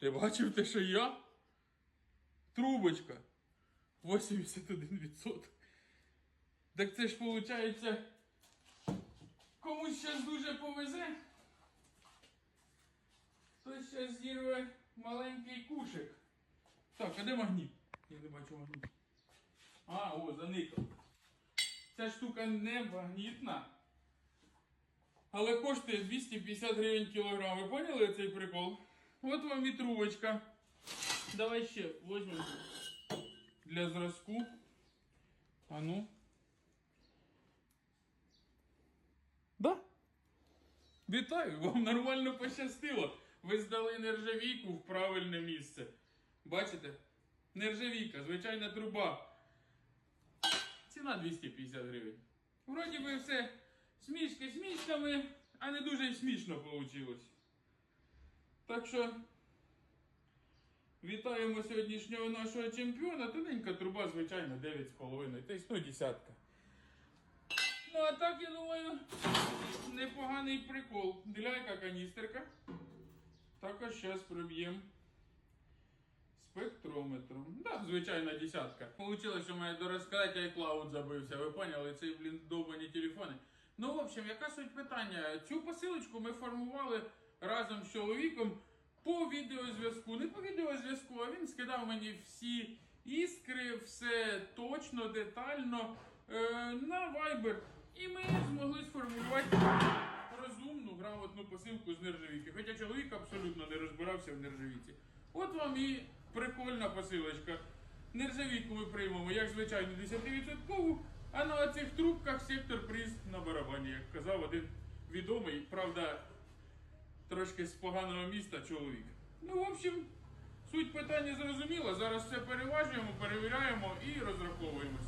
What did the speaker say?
Ти бачив те, що я? Трубочка. 81%. Так це ж виходить, комусь зараз дуже повезе. Хтось зараз зірве маленький кушик. Так, а де магніт? Я не бачу магніт. А, о, заникав. Ця штука не магнітна. Але коштує 250 гривень кілограм. Ви поняли цей прикол? От вам і трубочка. Давай ще візьмемо для зразку. А ну. Да. Вітаю, вам нормально пощастило. Ви здали нержавійку в правильне місце. Бачите? Нержавійка, звичайна труба. Ціна 250 гривень. Вроді би все смішки смішками, а не дуже смішно вийшло. Так що вітаємо сьогоднішнього нашого чемпіона. Тоненька труба, звичайно, 9,5. Тобто, ну, десятка. Ну, а так, я думаю, непоганий прикол. Диляйка каністерка. Також зараз проб'ємо спектрометром. Да, звичайна десятка. Получилось, що мене до розказати iCloud забився. Ви поняли, ці, блін, довбані телефони. Ну, в общем, яка суть питання? Цю посилочку ми формували разом з чоловіком відеозв'язку. Не по відеозв'язку, а він скидав мені всі іскри, все точно, детально е, на Viber. І ми змогли сформувати розумну, грамотну посилку з нержавійки. Хоча чоловік абсолютно не розбирався в нержавійці. От вам і прикольна посилочка. Нержавійку ми приймемо, як звичайно, 10%, а на цих трубках сектор приз на барабані, як казав один відомий, правда, трошки з поганого міста чоловік. Ну, в общем, суть питання зрозуміла. Зараз все переважуємо, перевіряємо і розраховуємо.